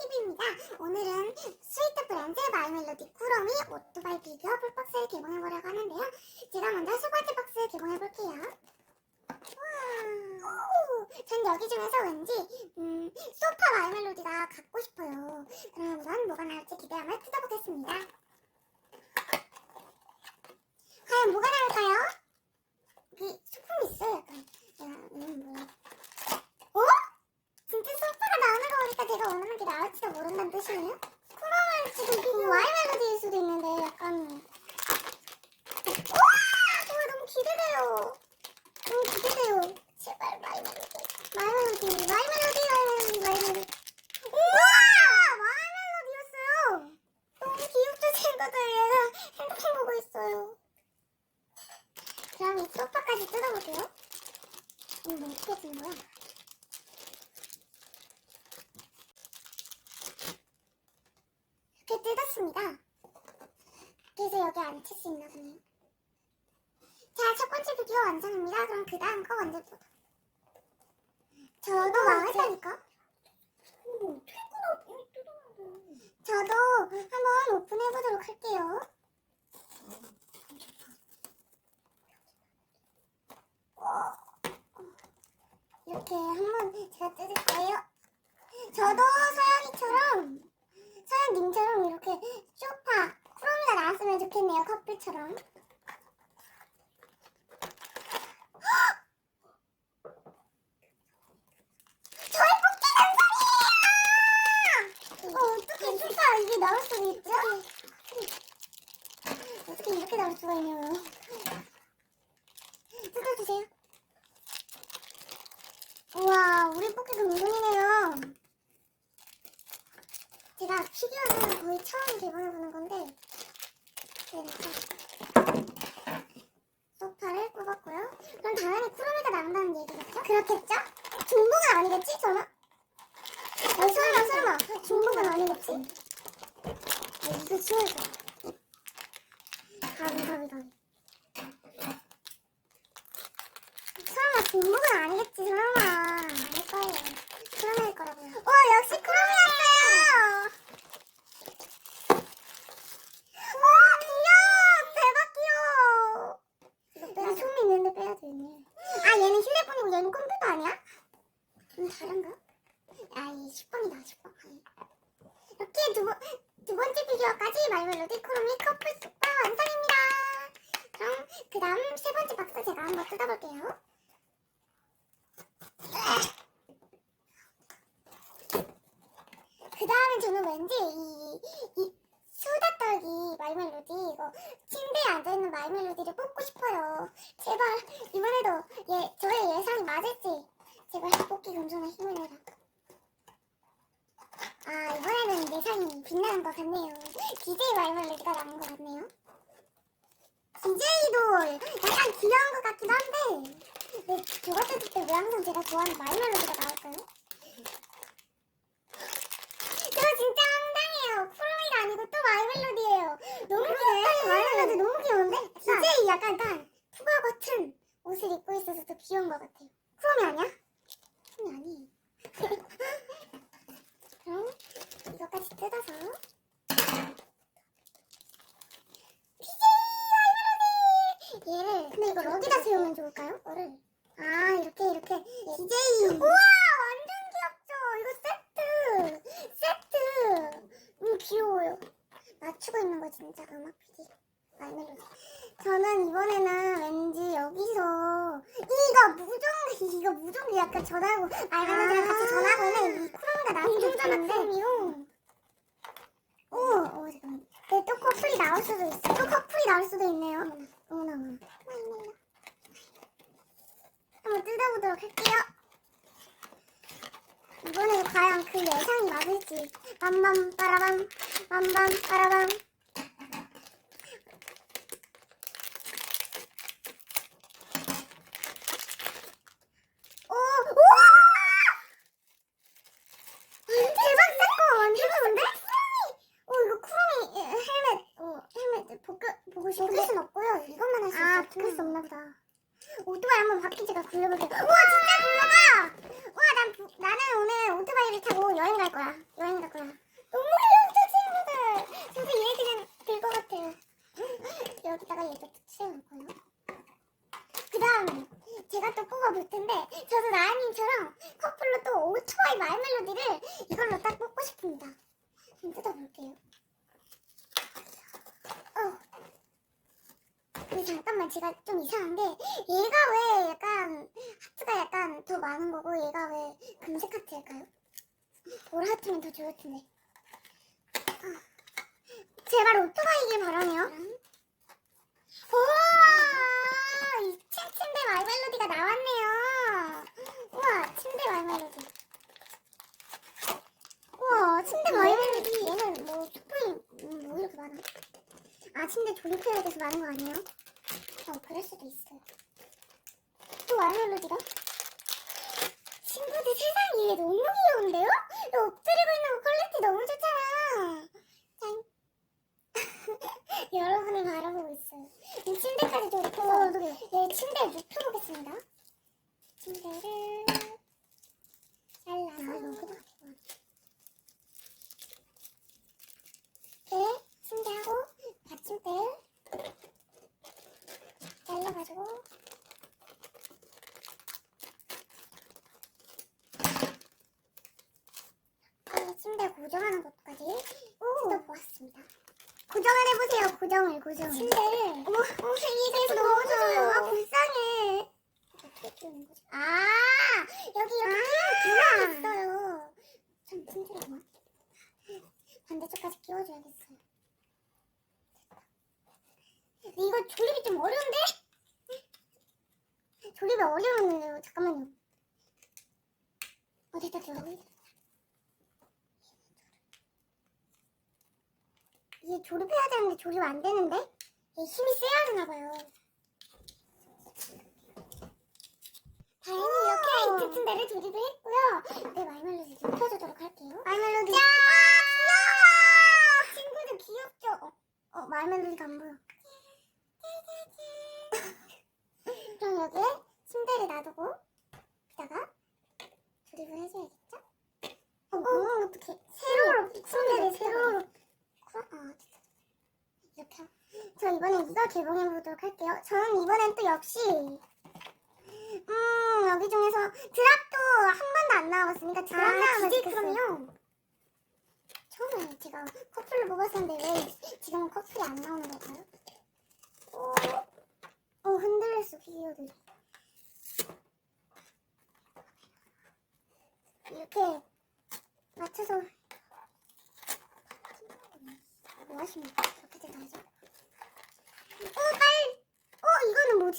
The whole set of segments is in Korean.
TV입니다. 오늘은 스위트 브랜드 마이멜로디 쿠로미 오토바이 비교 풀박스를 개봉해보려고 하는데요. 제가 먼저 첫 번째 박스 개봉해볼게요. 와, 오, 전 여기 중에서 왠지 음, 소파 마이멜로디가 갖고 싶어요. 그럼 우선 뭐가 나올지 기대하며 뜯어보겠습니다. 과연 뭐가 나올까요? 그 소품이 있어요, 약간. 야, 음, 뭐야. 어? 진짜 소파가 나오는 거 보니까 제가 원하는 게 나올지도 모른다는 뜻이에요? 쿠로는 지금 비교 와이 멜로디일 수도 있는데 약간. 우와! 정말 너무 기대돼요. 너무 기대돼요. 제발 마이 멜로디 마이 멜로디 마이 멜로디 마이 멜로디 마이 멜로디 우와! 마이 멜로디였어요. 너무 귀엽죠 친구들 얘가 핸드폰 보고 있어요. 그럼 이 소파까지 뜯어볼게요. 이거 뭐 어떻게 뜯는 거야? 이렇게 뜯었습니다. 그래서 여기 앉힐 수 있나 보네요. 자, 첫 번째 비디오 완성입니다. 그럼 그 다음 거 먼저 보자. 저도 망했다니까? 저도 한번 오픈해보도록 할게요. 이렇게 한번 제가 뜯을 거예요. 저도 서연이처럼 서연님처럼 이렇게 소파 쿠로미가 나왔으면 좋겠네요 소파 이게 나올 수가 있죠? 어떻게 이렇게 나올 수가 있냐고요 뜯어주세요 우와 우리 뽑기도 운동이네요 제가 피규어는 거의 처음 개봉해보는 건데 소파를 뽑았고요. 그럼 당연히 쿠로미가 나온다는 얘기겠죠? 그렇겠죠? 중복은 아니겠지, 설마? 아니, 설마, 설마. 중복은 아니겠지? 아, 이거 치워야 돼. 가위, 가위, 가위. 설마 중복은 아니겠지, 설마. 아닐 거예요. 쿠로미일 거라고요. 와, 역시 쿠로미였어요! 와 귀여워 대박 귀여워 이거 빼야 손이 있는데 빼야 되네 아 얘는 휴대폰이고 얘는 컴퓨터 아니야? 좀 다른가? 아이 10번이다 10번. 이렇게 두, 번, 두 번째 비디오까지 말멜로디 크로미 커플 숙박 완성입니다. 그럼 그 다음 세 번째 박스 제가 한번 뜯어볼게요. 그 다음에 저는 왠지 이, 이 수다 떨기 마이멜로디 이거 침대에 앉아있는 마이멜로디를 뽑고 싶어요. 제발 이번에도 예, 저의 예상이 맞을지 제발 뽑기 금전에 힘을 내라. 아 이번에는 예상이 빛나는 것 같네요. DJ 마이멜로디가 나온 것 같네요. DJ도 약간 귀여운 것 같기도 한데 왜 저거 뜯을 때왜 항상 제가 좋아하는 마이멜로디가 나올까요? 저 진짜 황당해요. 프로이가 아니고 또 마이멜로디예요. 너무 귀여워요. 마이멜로디 너무 귀여운데? DJ 약간 약간 푸바 같은 옷을 입고 있어서 더 귀여운 것 같아요. 프롬이 아니야? 프롬이 아니에요. 그럼 이것까지 뜯어서 DJ 마이멜로디! 얘를 근데 이걸 어디다 세우면 좋을까요? 이거를 아 이렇게 이렇게 DJ 우와 완전 귀엽죠? 이거 세트 세트 음 귀여워요 맞추고 있는 거 진짜 음악 PD 마이멜로디 저는 이번에는 왠지 여기서 이거 무전기 이거 무전기 약간 전화하고 마이멜로디랑 같이 전화하고 있는 이 쿠로미가 나왔으면 좋겠는데. 오, 오 잠깐만 근데 또 커플이 나올 수도 있어. 또 커플이 나올 수도 있네요. 어머나 어머나 마이멜로 한번 뜯어보도록 할게요. 이번에 과연 그 예상이 맞을지. 빰빰 빠라밤 빰빰 빠라밤 보고 싶은데 녹일 없고요. 이것만 할 수 있어. 아, 그럴 수 없나 보다. 오토바이 한번 바퀴지가 굴려볼게. 우와, 진짜 굴러가! 우와, 난, 나는 오늘 오토바이를 타고 여행 갈 거야. 여행 갈 거야. 너무 귀엽다, 친구들. 진짜 얘 그냥 들것 같아. 여기다가 얘도 칠해놓고요. 그 다음, 제가 또 뽑아볼 텐데, 저도 나은님처럼 커플로 또 오토바이 마이멜로디를 이걸로 딱 뽑고 싶습니다. 한번 뜯어볼게요. 근데 잠깐만 제가 좀 이상한 게 얘가 왜 약간 하트가 약간 더 많은 거고 얘가 왜 금색 하트일까요? 보라 하트면 더 좋을 텐데. 아, 제발 오토바이길 바라네요. 우와! 2층 침대 말멜로디가 나왔네요. 우와, 침대 말멜로디. 우와, 침대 말멜로디. 얘는 뭐, 촛불이 음, 뭐 이렇게 많아? 아, 침대 조립해야 돼서 많은 거 아니에요? 어, 그럴 수도 있어요. 또 말멜로디가? 친구들 세상에 얘 너무 귀여운데요? 얘 엎드리고 있는 거 퀄리티 너무 좋잖아. 짠. 여러분을 바라보고 있어요. 이 침대까지 조립해서 얘 침대에 눕혀보겠습니다. 침대를 잘라서 이렇게 침대하고 받침대를 잘라가지고 이 침대 고정하는 것까지 뜯어보았습니다. 고정을 해보세요. 침대를. 어머, 어머 이게 돼서 너무 좋아요. 아 불쌍해. 어떻게 끼우는 거지? 아 여기 이렇게 구멍이 있어요. 참 튼튼하구나. 반대쪽까지 끼워줘야겠어요. 근데 이거 조립이 좀 어려운데? 조립이 어려운데요. 잠깐만요. 어 됐다 됐다. 이게 조립해야 되는데 조립 안 되는데? 얘 힘이 세야 되나 봐요. 다행히 이렇게 이트 침대를 조립을 했고요. 네, 마이멜로디 좀 펴주도록 할게요. 마이멜로디. 야! 귀여워! 친구들 귀엽죠? 어, 어 마이멜로디가 안 보여. 그럼 여기에 침대를 놔두고 여기다가 조립을 해줘야겠죠? 어, 어 어떡해. 세로로, 침대를? 아, 진짜. 하- 저 이번엔 이거 개봉해보도록 할게요. 저는 이번엔 또 역시, 음, 여기 중에서 드랍도 한 번도 안 나와봤으니까 드랍 아, 나오면 좋겠어요. 처음에 제가 커플을 뽑았었는데 왜 지금은 커플이 안 나오는 걸까요? 어, 어 흔들렸어, 피규어들이. 이렇게 맞춰서 뭐 하십니까? 되나죠? 어, 빨! 어, 이거는 뭐지?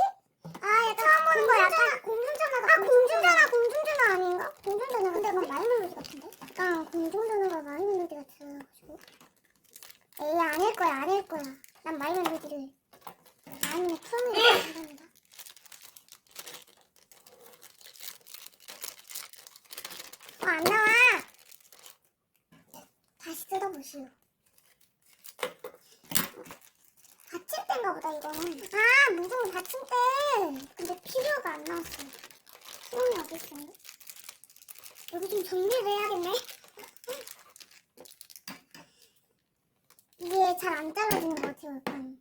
아, 약간 처음 보는 거 약간 공중전화가 아, 공중전화, 공중전화 아닌가? 공중전화 근데 약간 마이멜로디 같은데? 약간 공중전화가 마이멜로디 같아가지고 에이, 아닐 거야, 아닐 거야. 난 마이멜로디를 아니면 큐미를 한답니다. 어, 안 나와! 다시 뜯어보시오. 받침대인가 보다 이거는 아 무슨 받침대 근데 필요가 안 나왔어 수영이 어디 있어 여기 좀 정리를 해야겠네 이게 잘 안 잘라지는 것 같아요 약간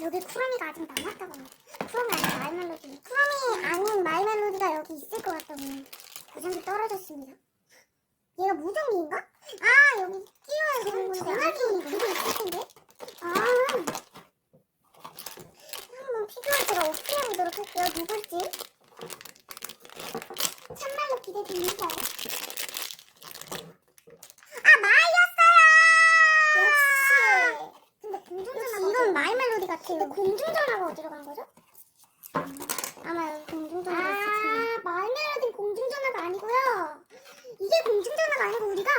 여기 쿠러미가 아직 남았다 봐요 쿠러미 아닌 마이멜로디 쿠러미 아닌 마이멜로디가 여기 있을 것 같다고 고정기 떨어졌습니다. 얘가 무전기인가? 아 여기 끼워야 되는 건데. 전화기 그게 있을 텐데. 아. 한번 피규어 제가 어떻게 해보도록 할게요. 누굴지? 참말로 기대됩니다. 아 마이였어요 역시 근데 공중전화 이건 마이 멜로디 같아요. 근데 공중전화가 어디로 간 거죠? 아마 여기 텐데. 아 마이 공중전화가 아니고요. 이게 공중전화가 아니고 우리가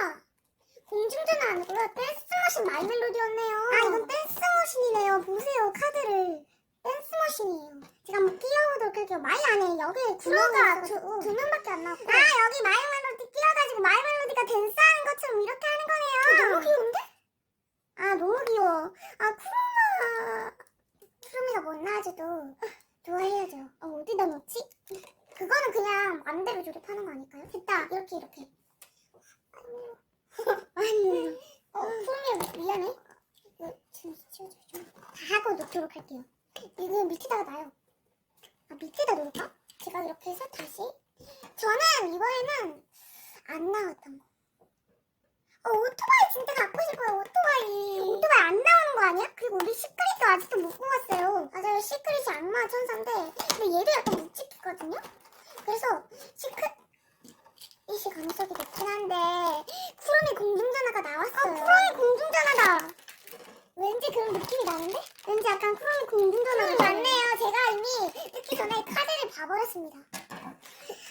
공중전화 아니고요. 댄스머신 마이멜로디였네요. 아 이건 댄스머신이네요. 보세요 카드를. 댄스머신이에요. 제가 한번 끼워보도록 할게요. 마이 안에 여기 구로가. 두, 두 명밖에 안 나왔고 아 여기 마이멜로디 끼워가지고 마이멜로디가 댄스하는 것처럼 이렇게 하는 거네요. 너무 귀여운데? 아 너무 귀여워. 아 쿠로마. 쿠로미가 못 나와줘도 좋아해야죠. 어, 어디다 놓지? 그거는 그냥 맘대로 조립하는 거 아닐까요? 됐다 이렇게 이렇게 아니 어 쿠로미 미안해 이거 좀 치워줘 좀다 하고 놓도록 할게요 이거 밑에다가 놔요 아 밑에다 놓을까? 제가? 이렇게 해서 다시. 저는 이번에는 안 나왔던 거. 어, 오토바이 진짜 갖고 싶어요, 오토바이. 오토바이 안 나오는 거 아니야? 그리고 우리 시크릿도 아직도 못 뽑았어요. 맞아요, 시크릿이 악마 천사인데, 근데 얘도 약간 묵직했거든요? 그래서 시크릿이 가능성이 높긴 한데, 쿠로미 공중전화가 나왔어요. 아, 쿠로미 공중전화다! 왠지 그런 느낌이 나는데? 왠지 약간 쿠로미 공중전화가 음, 맞네요. 제가 이미 뜯기 전에 카드를 봐버렸습니다.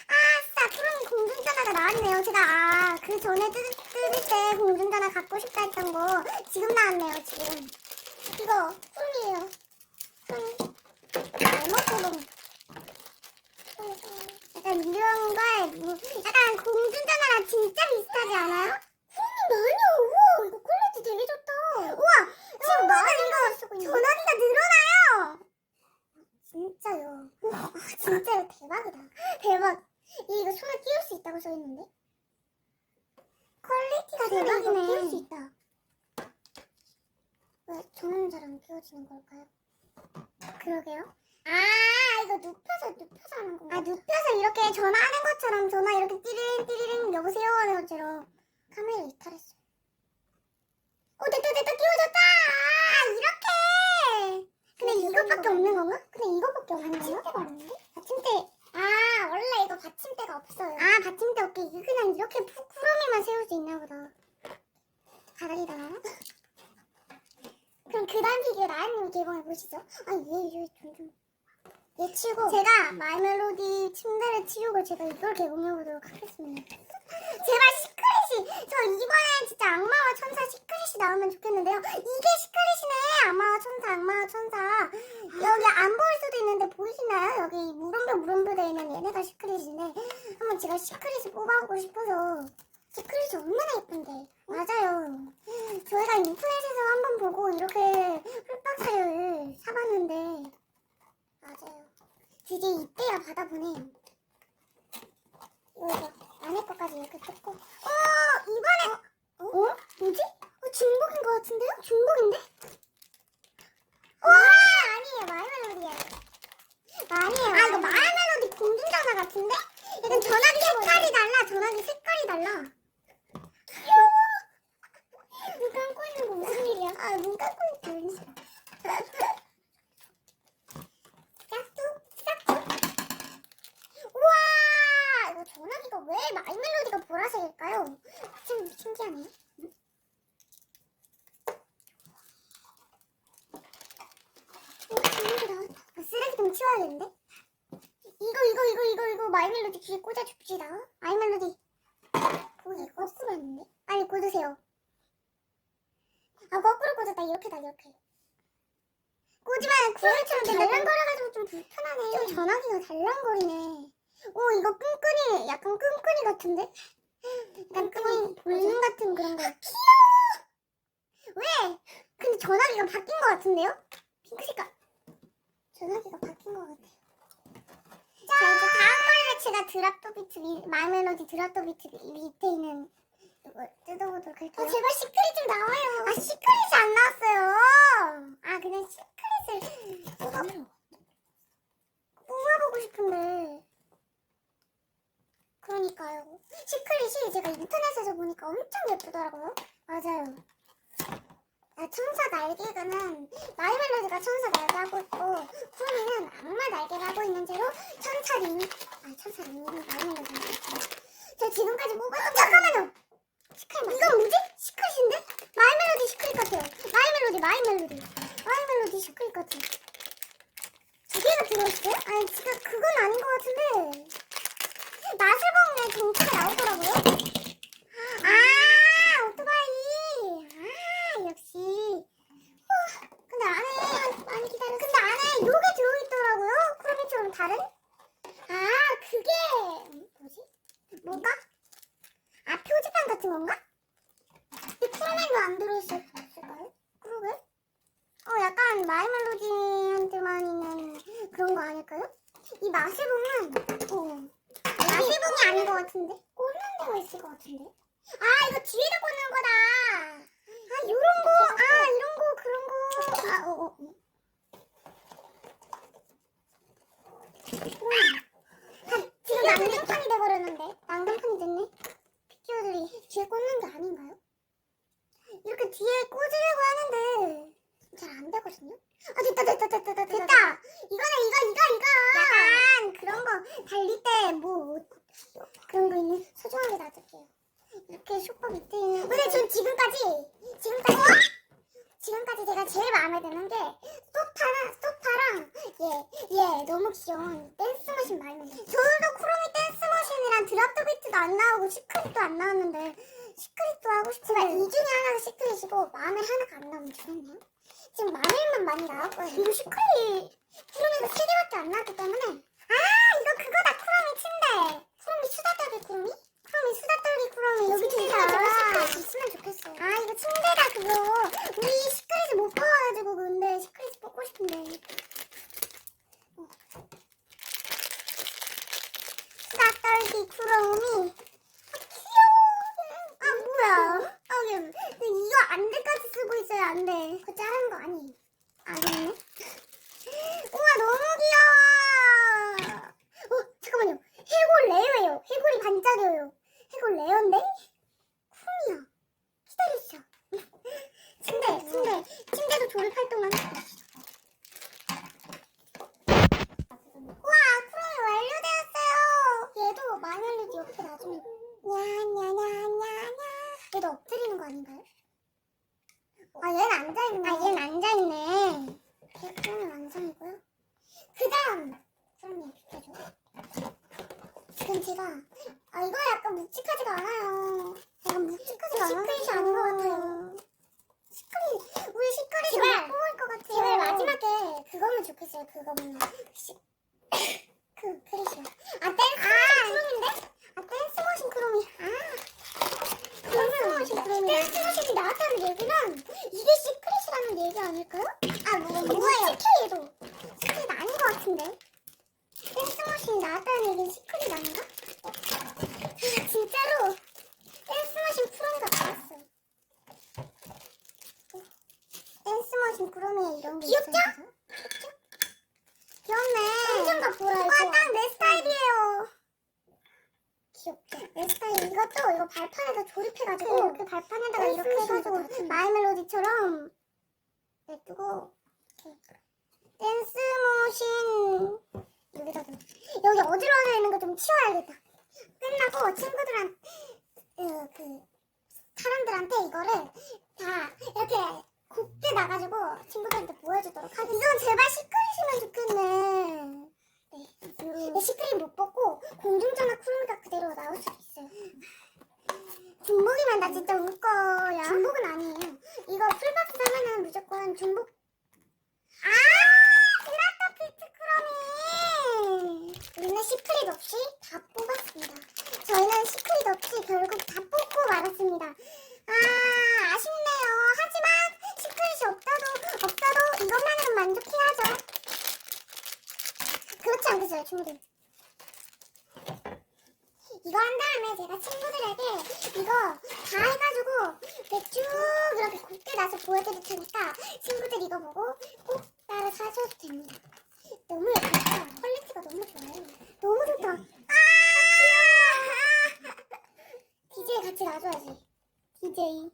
아싸 쿠로미 공중전화가 나왔네요. 제가 아, 그 전에 뜯, 뜯을 때 공중전화 갖고 싶다 했던 거 지금 나왔네요. 지금. 이거 쿠로미예요. 쿠로미. 얼마코롱. 약간 이런 걸 뭐, 약간 공중전화 랑 진짜 비슷하지 않아요? 쿠로미 많이 우와 이거 퀄리티 되게 좋다. 우와 지금 많이 쓰고 있는 전화기가 늘어나요. 진짜요. 아, 진짜요 대박이다. 대박. 이거 손에 끼울 수 있다고 써 있는데. 퀄리티가 대박이네. 끼울 수 있다. 왜 저는 잘 안 끼워지는 걸까요? 그러게요. 아 이거 눕혀서 눕혀서 하는 건가? 아 눕혀서 이렇게 전화하는 것처럼 전화 이렇게 띠링 띠링 여보세요 하는 것처럼 카메라 이탈했어. 오 됐다 됐다 끼워졌다. 아 이렇게. 근데 이것밖에 없는 건가? 근데 이것밖에 없는 건가? 받침대가 없는데? 받침대. 아 원래 이거 받침대가 없어요. 아 받침대 없게 이거 그냥 이렇게 푸- 쿠러미만 세울 수 있나 보다. 다르리다. 그럼 그 다음 피규어 나연님 개봉해 보시죠. 아니 얘얘 점점. 얘 치고 제가 마이멜로디 침대를 치우고 제가 이걸 개봉해 보도록 하겠습니다. 제발 시크릿이 저 이번엔 진짜 악마와 천사 시크릿이 나오면 좋겠는데요. 이게 시크릿이네. 악마와 천사, 악마와 천사. 여기 안 보일 수도 있는데 보이시나요? 여기 이 물음표 물음표 되어 있는 얘네가 시크릿인데 한번 제가 시크릿을 뽑아보고 싶어서 시크릿이 얼마나 예쁜데. 맞아요. 저희가 인터넷에서 한번 보고 이렇게 풀박사를 사봤는데. 드디어 이때야 받아보네요. 이거 안에 것까지 이렇게 뜯고. 어 이번에 어? 어? 뭐지? 어, 중복인 것 같은데요? 중복인데? 와 아니에요 마이멜로디야. 아니에요. 아 이거 마이멜로디 공중전화 같은데? 약간 전화기 색깔이 달라. 전화기 색깔이 달라. 귀여워. 눈 감고 있는 거 무슨 일이야? 아눈 감고 있는 거 짝퉁 짝퉁. 우와! 이거 전화기가 왜 마이멜로디가 보라색일까요? 좀 신기하네. 응? 어. 아, 쓰레기통 치워야겠는데? 이거, 이거, 이거, 이거, 이거 마이멜로디 귀에 꽂아줍시다. 마이멜로디. 거기 거꾸로 했는데? 아니, 꽂으세요. 아, 거꾸로 꽂았다. 이렇게다, 이렇게. 꽂으면 구름처럼 달랑거려가지고 좀 불편하네. 좀 전화기가 달랑거리네. 오 이거 끈끈이 약간 끈끈이 같은데? 약간 끈끈이 볼륨 같은 그런 거. 귀여워. 왜? 근데 전화기가 바뀐 것 같은데요? 핑크 색깔. 전화기가 바뀐 것 같아요. 자 이제 다음 컬렉츠가 드랍더 비트 위, 마이 멜로디 드랍더 비트 위- 밑에 있는 이거 뜯어보도록 할게요. 아, 제발 시크릿 좀 나와요. 아 시크릿이 안 나왔어요. 아 그냥 시크릿을 뽑아 뽑아보고 싶은데. 그러니까요. 시크릿이 제가 인터넷에서 보니까 엄청 예쁘더라고요. 맞아요. 아, 천사 날개는 마이멜로디가 천사 날개 하고 있고 쿠로미는 악마 날개를 하고 있는 채로 천사 링, 아 천사 링이 마이멜로디. 저 지금까지 뽑았던 잠깐만요. 시크릿 이건 뭐지? 시크릿인데? 마이멜로디 시크릿 같아요. 마이멜로디 마이멜로디 마이멜로디 시크릿 같아. 두 개가 들어있어요? 아니 진짜 그건 아닌 것 같은데. 맛을 먹는 정 지금 낭금판이 돼버렸는데 낭금판이 됐네 피규어들이 뒤에 꽂는 게 아닌가요? 좋겠네요. 지금 마늘만 많이 나왔거든요. 그리고 시크릿 쿠로미가 세 개밖에 안 나왔기 때문에 아 이거 그거다 쿠로미 침대. 쿠로미 수다 떨기 쿠로미? 쿠로미 수다 떨기 쿠로미 여기 침대가 시크릿 있으면 좋겠어요. 아 이거 침대다 그거. 우리 시크릿을 못 뽑아가지고 근데 시크릿 뽑고 싶은데. 어. 수다 떨기 쿠로미. 아 뭐야? 아 이게 이거 안 돼까지 쓰고 있어요 안돼. 그거 자른 거 아니에요. 아니네. 우와 너무 귀여워. 어 잠깐만요. 해골 레어예요. 해골이 반짝여요. 해골 레어인데? 쿵이야. 기다려주세요. 침대 침대 침대도 조립할 동안. 우와 쿠로미 완료되었어요. 얘도 마늘리지 옆에 놔주면 냐냐냐냐냐 얘도 엎드리는 거 아닌가요? 아 얘는 앉아있네 아 얘는 앉아있네 그러면 완성이고요 그 다음 그럼요 비켜줘 지금 제가 아 이거 약간 묵직하지가 않아요 약간 묵직하지가 않아요 시크릿이 아닌 것 같아요 시크릿 우리 시크릿이 못 뽑을 것 같아요 제발 마지막에 그거면 좋겠어요 그거면 시... 그 그릇이요 아 댄스 아, 크롬인데? 아 댄스 머신 크롬이 아 댄스 머신 크롬이 댄스 머신이 나왔다는 얘기는 이게 시크릿이라는 얘기 아닐까요? 아 뭐, 뭐예요? 시크릿도 시크릿 아닌 것 같은데 댄스 머신이 나왔다는 얘기는 시크릿 아닌가? 아, 진짜로 댄스 머신 크롬이가 나왔어요 댄스 머신 크롬에 이런 게 귀엽죠? 귀엽죠? 귀엽네. 완전 다 보라 이거. 와딱 내 스타일이에요. 귀엽죠? 내 스타일. 이것도 이거 발판에다 조립해가지고 이렇게 발판에다가 이렇게 해가지고 마이 멜로디처럼 냅두고 이렇게 댄스 모신 여기다 좀 여기 어지러워 있는 거 좀 치워야겠다. 끝나고 친구들한 그, 그 사람들한테 이거를 다 이렇게 곱게 나가지고 친구들한테 보여주도록 하겠습니다. 이건 제발 시크릿이면 좋겠네. 네. 네, 시크릿 못 뽑고 공중전화 쿠르미가 그대로 나올 수도 있어요. 중복이면 나 진짜 울 거야. 중복은 아니에요. 이거 풀박스 사면은 무조건 중복. 아! 드라터 피트 크롬이! 우리는 시크릿 없이 다 뽑았습니다. 저희는 시크릿 없이 결국 다 뽑고 말았습니다. 아, 아쉽네요. 하지만 시크릿이 없어도, 없어도 이것만으로 만족해야죠. 그렇지 않겠어요, 친구들? 이거 한 다음에 제가 친구들에게 이거 다 해가지고 쭉 이렇게 곱게 나서 보여드릴 테니까 친구들 이거 보고 꼭 따라 사줘도 됩니다. 너무 예쁘다. 퀄리티가 너무 좋아요. 너무 좋다. 아, 귀여워. DJ 같이 놔줘야지. DJ.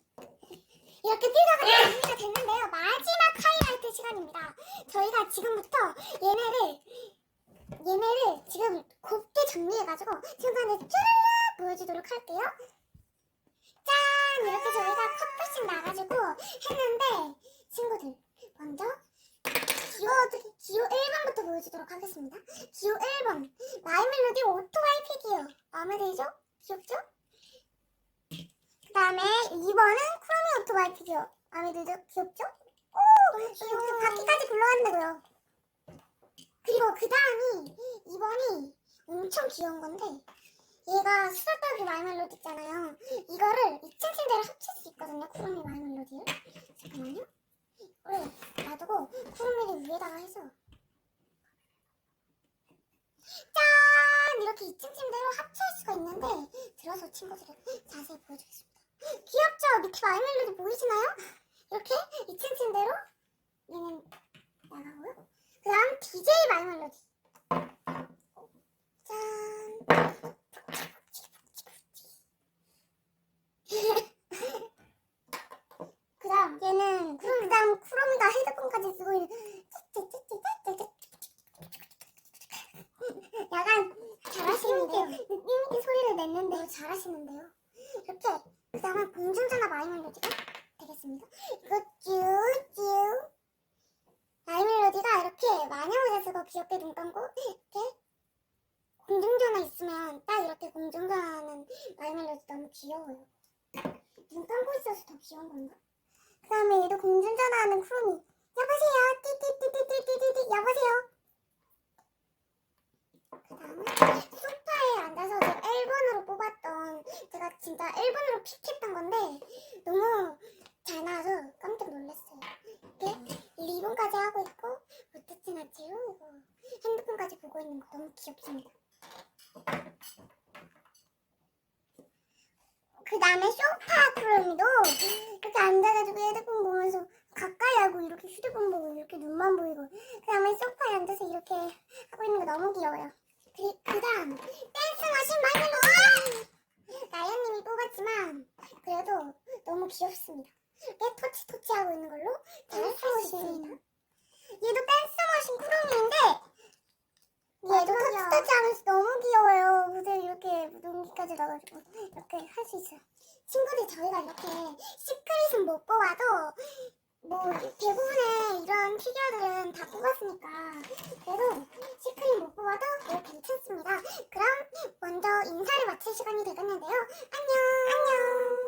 이렇게 뛰다가 정리가 됐는데요. 마지막 하이라이트 시간입니다. 저희가 지금부터 얘네를 얘네를 지금 곱게 정리해가지고 친구한테 쭈르륵 보여주도록 할게요. 짠! 이렇게 저희가 컵불씩 나가지고 했는데 친구들 먼저 기호, 기호 1번부터 보여주도록 하겠습니다. 기호 1번 마이 멜로디 오토바이 피기어 마음에 들죠? 귀엽죠? 그 다음에 2번은 크로미 오토바이 피기어 마음에 들죠? 귀엽죠? 오! 이거 바퀴까지 굴러간다고요. 그리고 그 다음이 2번이 엄청 귀여운 건데 얘가 수다떨기 마이 멜로디 있잖아요. 이거를 2층 침대를 합칠 수 있거든요. 쿠로미 마이 멜로디를. 잠깐만요. 이거를 놔두고 쿠로미를 위에다가 해서 짠! 이렇게 2층 침대로 합칠 수가 있는데 들어서 친구들을 자세히 보여주겠습니다. 귀엽죠? 밑에 마이멜로디 보이시나요? 이렇게 2층 침대로 얘는 나가고요. 그 다음 DJ 마이멜로디 짠 냈는데 잘하시는데요. 이렇게 그다음에 공중전화 마이 멜로디가 되겠습니다. 이거 쭈쭈 마이 멜로디가 이렇게 마녀모자 쓰고 귀엽게 눈 감고 이렇게 공중전화 있으면 딱 이렇게 공중전화하는 마이 멜로디 너무 귀여워요. 눈 감고 있어서 더 귀여운 건가? 그 다음에 얘도 공중전화하는 크롬이 여보세요? 띠띠띠띠띠띠띠 여보세요? 그 다음에 소파에 앉아서 제가 1번으로 뽑았던 제가 진짜 1번으로 픽했던 건데 너무 잘 나와서 깜짝 놀랐어요. 이렇게 리본까지 하고 있고 무트친 아치로 이거 핸드폰까지 보고 있는 거 너무 귀엽습니다. 그 다음에 소파 크롬이도 이렇게 앉아가지고 헤드폰 보면서 가까이 하고 이렇게 휴대폰 보고 이렇게 눈만 보이고 그 다음에 소파에 앉아서 이렇게 하고 있는 거 너무 귀여워요. 그, 그 다음 댄스 머신 거 나연님이 뽑았지만 그래도 너무 귀엽습니다 이렇게 터치 터치 하고 있는 걸로? 댄스 머신입니다 얘도 댄스 머신 크롬인데 얘도 터치 터치 하면서 너무 귀여워요. 무대 이렇게 농기까지 넣어가지고 이렇게 할 수 있어요. 친구들 저희가 이렇게 시크릿은 못 뽑아도 뭐 대부분의 이런 피규어들은 다 뽑았으니까 그래도 시크릿 못 뽑아도 뭐 괜찮습니다. 그럼 먼저 인사를 마칠 시간이 되겠는데요. 안녕